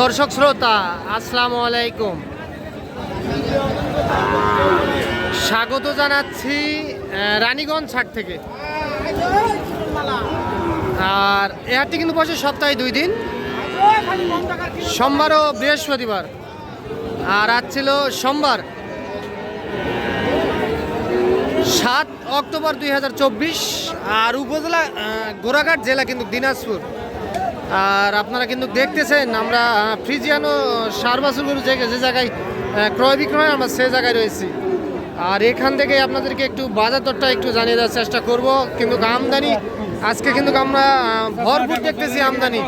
দর্শক শ্রোতা, আসসালামু আলাইকুম। স্বাগত জানাচ্ছি রানীগঞ্জ হাট থেকে। আর এ কিন্তু বসে সপ্তাহে দুই দিন। সোমবার ও বৃহস্পতিবার। আর আজ ছিল সোমবার। সাত অক্টোবর দুই হাজার চব্বিশ, আর উপজেলা গোরাঘাট জেলা কিন্তু দিনাজপুর। আর আপনারা কিন্তু দেখতেছেন, আমরা ফ্রিজিয়ানো সার বাছুর গরু যে যে জায়গায় ক্রয় বিক্রয় আমরা সে জায়গায় রয়েছি। আর এখান থেকে আপনাদেরকে একটু বাজার দরটা একটু জানিয়ে দেওয়ার চেষ্টা করব। কিন্তু আমদানি, আজকে কিন্তু আমরা ভরপুর দেখতেছি আমদানি।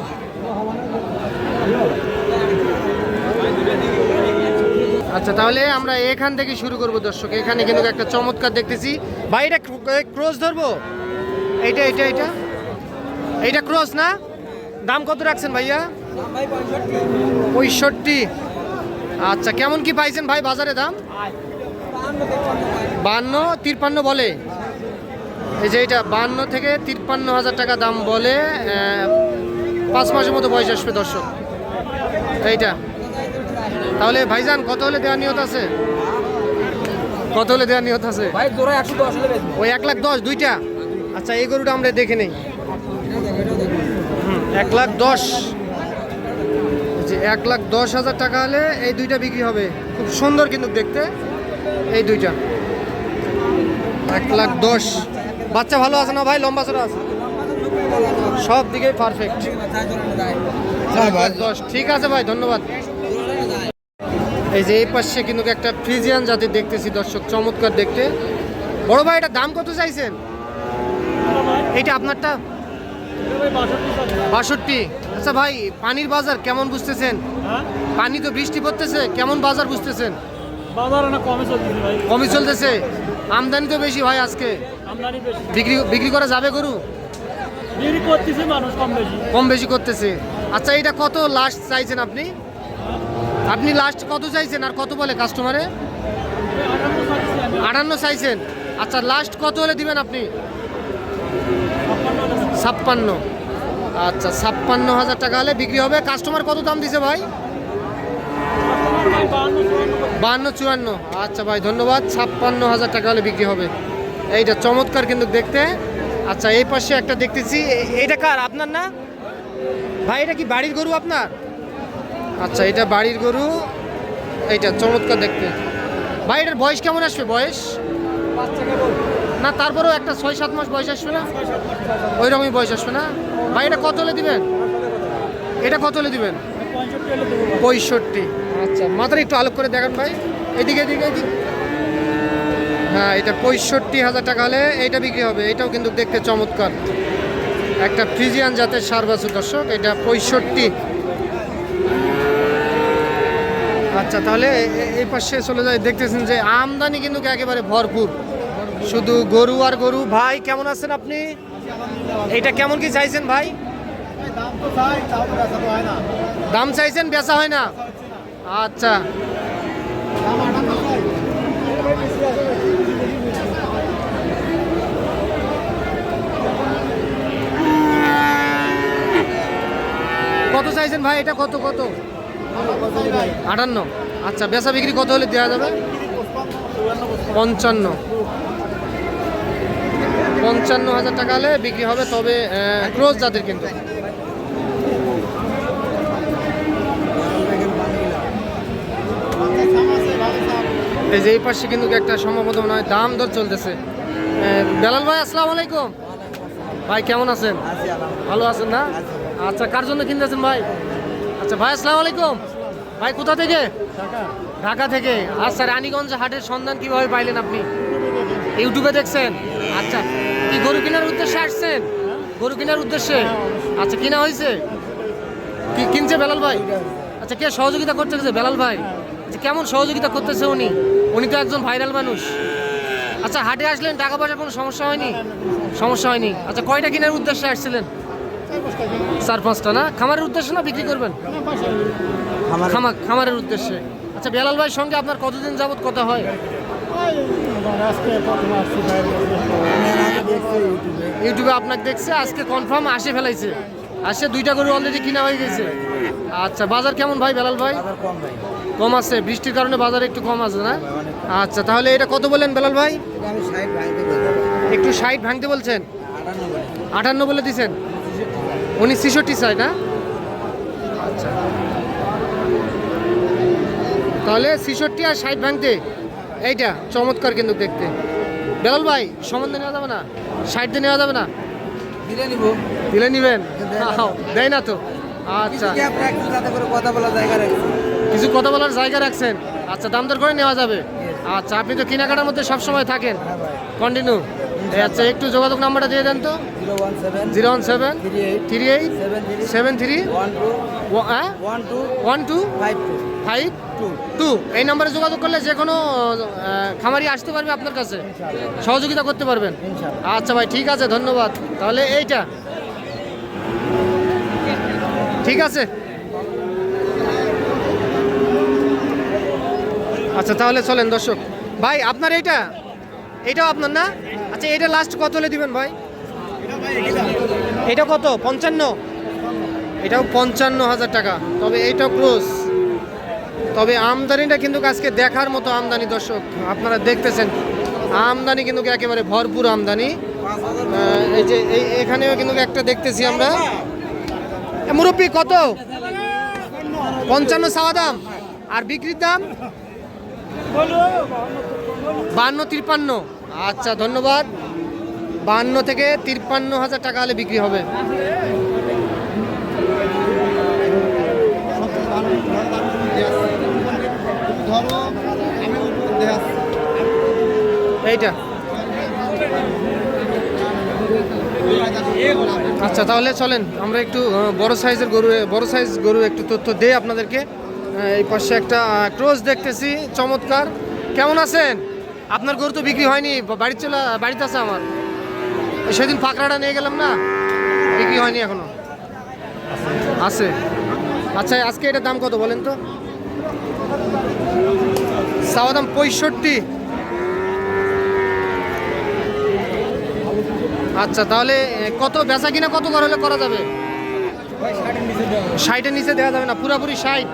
আচ্ছা তাহলে আমরা এখান থেকে শুরু করব দর্শক। এখানে কিন্তু একটা চমৎকার দেখতেছি। ভাই, এটা ক্রস ধরবো? এইটা এইটা এইটা? এইটা ক্রস না? দাম কত রাখছেন ভাইয়া? পঁয়ষট্টি। আচ্ছা কেমন কি পাইছেন ভাই বাজারে দাম? বান্ন তিরপান্ন বলে। এই যে এটা বান্ন থেকে তিরপান্ন হাজার টাকা দাম বলে পাঁচ মাসের মতো বয়স আসবে দর্শক। এইটা। তাহলে ভাইজান কত হলে দেওয়ার নিয়ত আছে? কত হলে দেওয়ার নিয়ত আছে? ওই এক লাখ দশ দুইটা? আচ্ছা এই গরুটা আমরা দেখে নেই। এক লাখ দশ। এক লাখ দশ হাজার টাকা হলে এই দুইটা বিক্রি হবে। খুব সুন্দর কিন্তু দেখতে, এই দুইটা। এক লাখ দশ। বাচ্চা ভালো আছে না ভাই? লম্বা চড়া আছে? সব দিকেই পারফেক্ট দশ। ঠিক আছে ভাই, ধন্যবাদ। এই যে এই পাশে কিন্তু একটা ফ্রিজিয়ান জাতির দেখতেছি দর্শক, চমৎকার দেখতে। বড় ভাই, এটা দাম কত চাইছেন? এইটা আপনারটা বাষট্টি। আচ্ছা ভাই পানির বাজার কেমন বুঝতেছেন? পানি তো বৃষ্টি পড়তেছে কেমন বাজার বুঝতেছেন? বাজার না কমে চলতেছে ভাই। কমই চলতেছে? আমদানি তো বেশি ভাই আজকে। আমদানি বেশি। বিক্রি বিক্রি করা যাবে গরু? বিক্রি করতেছে মানুষ কম বেশি। কম বেশি করতেছে। আচ্ছা এটা কত লাস্ট চাইছেন আপনি? আপনি লাস্ট কত চাইছেন আর কত বলে কাস্টমারে আটান্ন চাইছেন। আচ্ছা লাস্ট কত হলে দিবেন আপনি? ছাপ্পান্ন। আচ্ছা ছাপ্পান্ন হাজার টাকা হলে বিক্রি হবে। কাস্টমার কত দাম দিছে ভাই? বাহান্ন, চুয়ান্ন। আচ্ছা ভাই, ধন্যবাদ। ছাপ্পান্ন হাজার টাকা হলে বিক্রি হবে। এইটা চমৎকার কিন্তু দেখতে। আচ্ছা এই পাশে একটা দেখতেছি। এইটা কার? আপনার না? ভাই, এটা কি বাড়ির গরু আপনার? আচ্ছা এটা বাড়ির গরু। এইটা চমৎকার দেখতে। ভাই, এটার বয়স কেমন আসবে? বয়স? না, তারপরেও একটা ছয় সাত মাস বয়স আসবে না? ওই রকমই বয়স আসবে না? ভাই, এটা কত হলে দিবেন? এটা কত হলে দিবেন? পঁয়ষট্টি। আচ্ছা মাথাটা একটু আলোক করে দেখান ভাই। এদিকে এদিকে হ্যাঁ এটা পঁয়ষট্টি হাজার টাকা হলে এইটা বিক্রি হবে। এটাও কিন্তু দেখতে চমৎকার। একটা ফ্রিজিয়ান জাতের সার বাছুর, দর্শক, এটা পঁয়ষট্টি। আচ্ছা তাহলে এই পাশে চলে যায়। দেখতেছেন যে আমদানি কিন্তু একেবারে ভরপুর। শুধু গরু আর গরু। ভাই, কেমন আছেন আপনি? এটা কেমন কি চাইছেন ভাই? দাম চাইছেন, বেচা হয় না? আচ্ছা। কত চাইছেন ভাই? এটা কত কত? আটান্ন। আচ্ছা বেচা বিক্রি কত হলে দেওয়া যাবে? পঞ্চান্ন। পঞ্চান্ন হাজার টাকা হলে বিক্রি হবে, তবে ক্রোজ জাতের কিন্তু। এই যে এই পাশে কিন্তু একটা সম্ভবত মনে হয় দাম দর চলতেছে। বেলাল ভাই, আসসালামু আলাইকুম। ভাই, কেমন আছেন? ভালো আছেন না? আচ্ছা কার জন্য কিনতেছেন ভাই? আচ্ছা ভাই, আসসালামু আলাইকুম। ভাই, কোথা থেকে? ঢাকা থেকে। আচ্ছা রানীগঞ্জ হাটের সন্ধান কীভাবে পাইলেন আপনি? ইউটিউবে দেখছেন? আচ্ছা কি গরু কেনার উদ্দেশ্যে আসছেন? গরু কেনার উদ্দেশ্যে? আচ্ছা কিনা হয়েছে কি কিনছে বেলাল ভাই? আচ্ছা কে সহযোগিতা করতেছে বেলাল ভাই? আচ্ছা কেমন সহযোগিতা করতেছে উনি? উনি তো একজন ভাইরাল মানুষ। আচ্ছা হাটে আসলেন টাকা পয়সার কোনো সমস্যা হয়নি? সমস্যা হয়নি। আচ্ছা কয়টা কেনার উদ্দেশ্যে আসছিলেন? চার পাঁচটা না? খামারের উদ্দেশ্যে না বিক্রি করবেন? খামার খামারের উদ্দেশ্যে। আচ্ছা বেলাল ভাইয়ের সঙ্গে আপনার কতদিন যাবত কথা হয়? ইউটিউবে আপনাকে দেখছে আজকে কনফার্ম আসে ফেলাইছে। আসে দুইটা গরু অলরেডি কিনা হয়ে গেছে। আচ্ছা বাজার কেমন ভাই বেলাল ভাই? কম ভাই। কম আছে বৃষ্টির কারণে বাজার একটু কম আছে না? আচ্ছা তাহলে এটা কত বলেন বেলাল ভাই? একটু ষাট ভাঙতে বলছেন? আটান্ন বলে। আটান্ন বলে দিছেন? উনি ছিষট্টি চাই না? আচ্ছা। তাহলে ছিষট্টি আর ষাট ভাঙতে? এইটা চমৎকার কিন্তু দেখতে। বেলাল ভাই সম্বন্ধে নেওয়া যাবে না? সাইড দিয়ে নেওয়া যাবে না? দিলে নিব। দিলে নিবেন? দেয় না। তো? আচ্ছা। কথা বলার জায়গা কিছু কথা বলার জায়গা রাখছেন? আচ্ছা দাম দর করে নেওয়া যাবে? আচ্ছা আপনি তো কেনাকাটার মধ্যে সবসময় থাকেন। হ্যাঁ কন্টিনিউ আচ্ছা একটু যোগাযোগ নাম্বারটা দিয়ে দেন তো। Zero one seven three eight seven three one two. Five two. এই নম্বরে যোগাযোগ করলে যে কোনো খামারি আসতে পারবে আপনার কাছে। সহযোগিতা করতে পারবেন। আচ্ছা ভাই ঠিক আছে ধন্যবাদ। তাহলে এইটা। ঠিক আছে। আচ্ছা তাহলে চলেন দর্শক। ভাই আপনার এইটা? এটাও আপনার না? আচ্ছা এটা লাস্ট কত হলে দিবেন ভাই? এটা কত? পঞ্চান্ন? এটাও পঞ্চান্ন হাজার টাকা। তবে এইটাও ক্রোস তবে আমদানিটা কিন্তু আজকে দেখার মতো আমদানি, দর্শক। আপনারা দেখতেছেন, আমদানি কিন্তু একেবারে ভরপুর আমদানি। এই যে, এই, এখানেও কিন্তু একটা দেখতেছি আমরা। মুরব্বি, কত? পঞ্চান্ন চাওয়া দাম। আর বিক্রির দাম? বান্ন তিপ্পান্ন। আচ্ছা ধন্যবাদ। বান্ন থেকে তিপ্পান্ন হাজার টাকা হলে বিক্রি হবে। এইটা। আচ্ছা তাহলে চলেন, আমরা একটু বড় সাইজের গরু, বড় সাইজ গরু একটু তথ্য দেই আপনাদেরকে। এই পাশে একটা ক্রোজ দেখতেছি, চমৎকার। কেমন আছেন? আপনার গরু তো বিক্রি হয়নি বা- বাড়ি চলে, বাড়িতে আছে আমার। সেদিন পাকড়াটা নিয়ে গেলাম না, বিক্রি হয়নি এখনও। আছে। আচ্ছা আজকে এটার দাম কত বলেন তো? চাওয়া দাম পঁয়ষট্টি। আচ্ছা তাহলে কত বেচা কিনা কত করা হলে করা যাবে? ষাটের নিচে দেওয়া যাবে না, পুরাপুরি ষাট।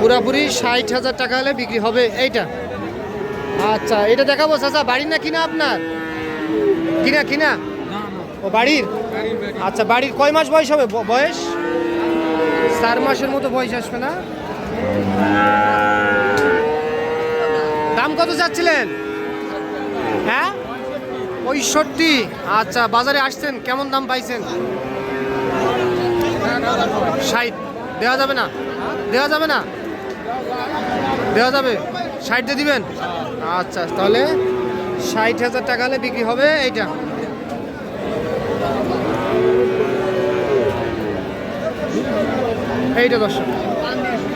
পুরাপুরি ষাট হাজার টাকা হলে বিক্রি হবে এইটা। আচ্ছা এটা দেখাবো চাচা, বাড়ির না কিনা আপনার? কিনা কিনা? ও, বাড়ির? আচ্ছা বাড়ির কয় মাস বয়স হবে? বয়স? চার মাসের মতো বয়স আসবে না? দাম কত চাচ্ছিলেন? হ্যাঁ? পঁয়ষট্টি। আচ্ছা বাজারে আসছেন, কেমন দাম পাইছেন? ষাট। দেওয়া যাবে না? দেওয়া যাবে না? দেওয়া যাবে। ষাট দিয়ে দিবেন? আচ্ছা তাহলে ষাট হাজার টাকা হলে বিক্রি হবে এইটা। এইটা দর্শক।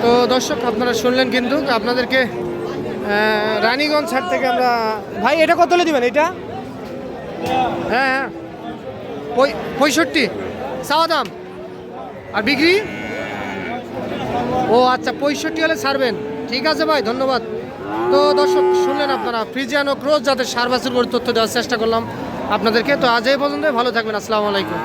তো দর্শক, আপনারা শুনলেন কিন্তু আপনাদেরকে রানীগঞ্জ ছাড় থেকে আমরা ভাই, এটা কত দিবেন এটা হ্যাঁ হ্যাঁ। পঁয়ষট্টি। চাওয়া দাম। আর বিক্রি? ও আচ্ছা পঁয়ষট্টি হলে ছাড়বেন। ঠিক আছে ভাই, ধন্যবাদ। তো দর্শক, শুনলেন আপনারা, ফ্রিজিয়ান ও ক্রোজ সার্ভাসের সার বাছুর করে তথ্য দেওয়ার চেষ্টা করলাম আপনাদেরকে। তো আজ এই পর্যন্ত ভালো থাকবেন, আসসালামু আলাইকুম।